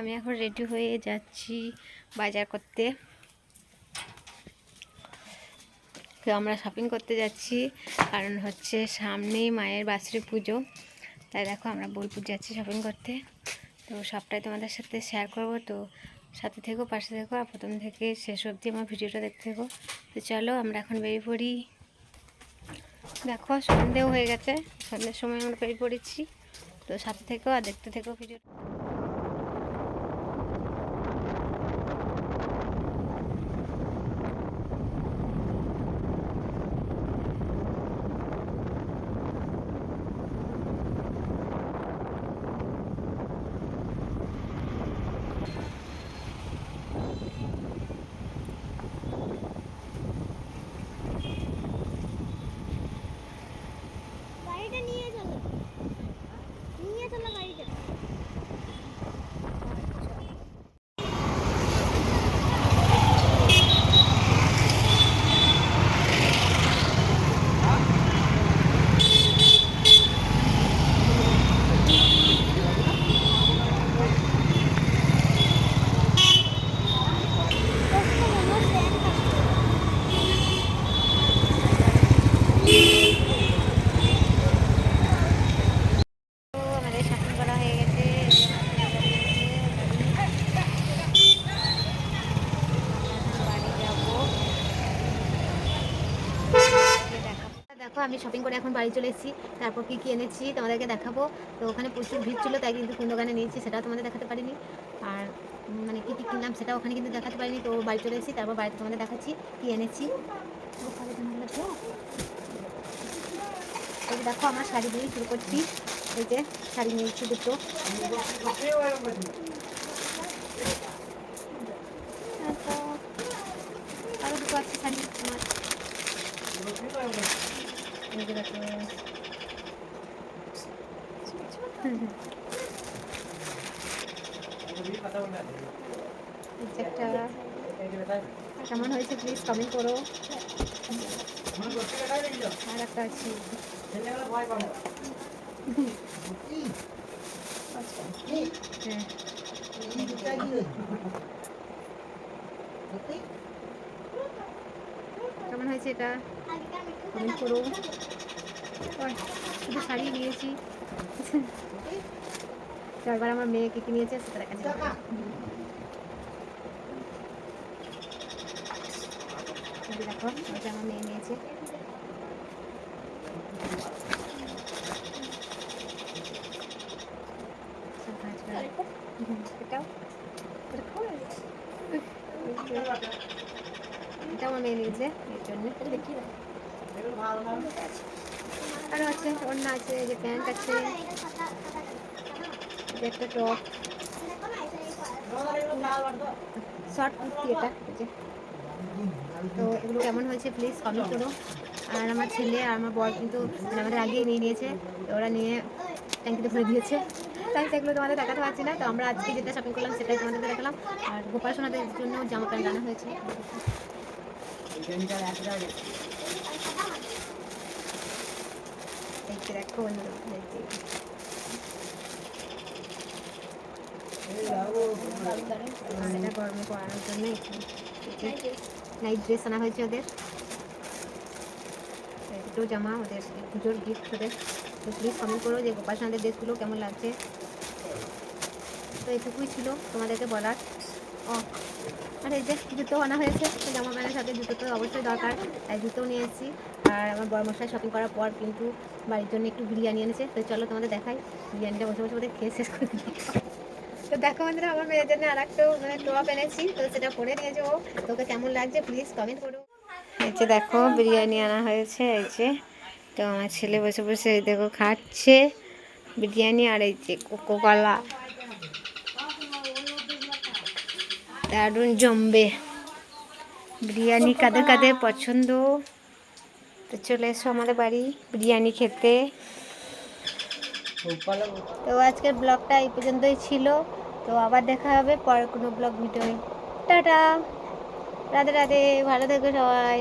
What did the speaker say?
আমি এখন রেডি হয়ে যাচ্ছি বাজার করতে। তো আমরা শপিং করতে যাচ্ছি, কারণ হচ্ছে সামনেই মায়ের বাসরি পুজো। তাই দেখো আমরা বোলপুর যাচ্ছি শপিং করতে। তো সবটাই তোমাদের সাথে শেয়ার করব। তো সাথে থেকো, পাশে থেকো, আর প্রথম থেকে শেষ অবধি আমার ভিডিওটা দেখতে থেকো। তো চলো আমরা এখন বেরিয়ে পড়ি। দেখো সন্ধেও হয়ে গেছে, সন্ধ্যের সময় আমরা বেরিয়ে পড়েছি। তো সাথে থেকেও আর দেখতে থেকো ভিডিও গাড়িটা নিয়ে চলো নিয়ে চলো গাড়িটা তো আমাদের শপিং করা হয়ে গেছে বাড়ি যাব দেখো আমি শপিং করে এখন বাড়ি চলে এসেছি। তারপর কী কী এনেছি তোমাদেরকে দেখাবো। তো ওখানে প্রচুর ভিড় ছিল, তাই কিন্তু কোন দোকানে নিয়েছি, সেটাও তোমাদের দেখাতে পারিনি। আর মানে কী কী কিনলাম সেটা ওখানে কিন্তু দেখাতে পারিনি। তো বাড়ি চলে এসেছি, তারপর বাড়িতে তোমাদের দেখাচ্ছি কী এনেছি। এই দেখো, আমার শাড়ি দিয়ে শুরু করছি। এই যে শাড়ি নিয়েছি দুটো। তারপর আরও দুটো আছে শাড়ি। আমার কেমন হয়েছে প্লিজ কমেন্ট করো। আর একটা আছে। হ্যাঁ। হয়েছে এটা কমেন্ট করো শুধু শাড়ি নিয়েছি। তো এবার আমার মেয়ে কি নিয়েছে সেটা দেখা যে দেখো এটা আমার মেয়ে নিয়েছে। এটাও। এটা আমার নিয়েছে এর জন্য। আরও আছে, অন্য আছে যে প্যান্ট আছে। একটা টপ। শর্ট কুর্তি এটা তো এগুলো কেমন হয়েছে প্লিজ কমেন্ট করো। আর আমার ছেলে আর আমার বর কিন্তু আমাদের আগেই নিয়ে নিয়েছে। ওরা নিয়ে ট্যাঙ্কিতে ভরে দিয়েছে। তাই সেগুলো তোমাদের দেখাতে পারছি না। তো আমরা আজকে যেটা শপিং করলাম, সেটাই তোমাদেরকে দেখালাম। আর গোপাল সোনাদের জন্য জামা প্যান্ট আনা হয়েছে। পরানোর জন্য নাইট ড্রেস আনা হয়েছে ওদের দুটো জামা ওদের পুজোর গিফট ওদের যে গোপাল ড্রেসগুলো কেমন লাগছে তো এটুকুই ছিল তোমাদেরকে বলার আর এই যে জুতো আনা হয়েছে জামা প্যান্টের সাথে জুতো তো অবশ্যই দরকার। তাই জুতো নিয়ে এসেছি আর আমার বড় মশাই শপিং করার পর কিন্তু বাড়ির জন্য একটু বিরিয়ানি এনেছে। তো চলো তোমাদের দেখাই, বিরিয়ানিটা বসে বসে ওদের খেয়ে শেষ করে তো দেখো বন্ধুরা, আমার মেয়ের জন্য আর একটা মানে টপ এনেছি, তো সেটা পরে নিয়েছে। ও তোকে কেমন লাগছে প্লিজ কমেন্ট করো। এই যে দেখো, বিরিয়ানি আনা হয়েছে, এই যে। তো আমার ছেলে বসে বসে দেখো খাচ্ছে বিরিয়ানি আর এই যে কোকো দারুণ জমবে। বিরিয়ানি কাদের কাদের পছন্দ? তো চলে এসো আমাদের বাড়ি বিরিয়ানি খেতে। তো আজকের ব্লগটা এই পর্যন্তই ছিল। তো আবার দেখা হবে পরের কোনো blog video tata! Radhe Radhe ভালো থেকো সবাই।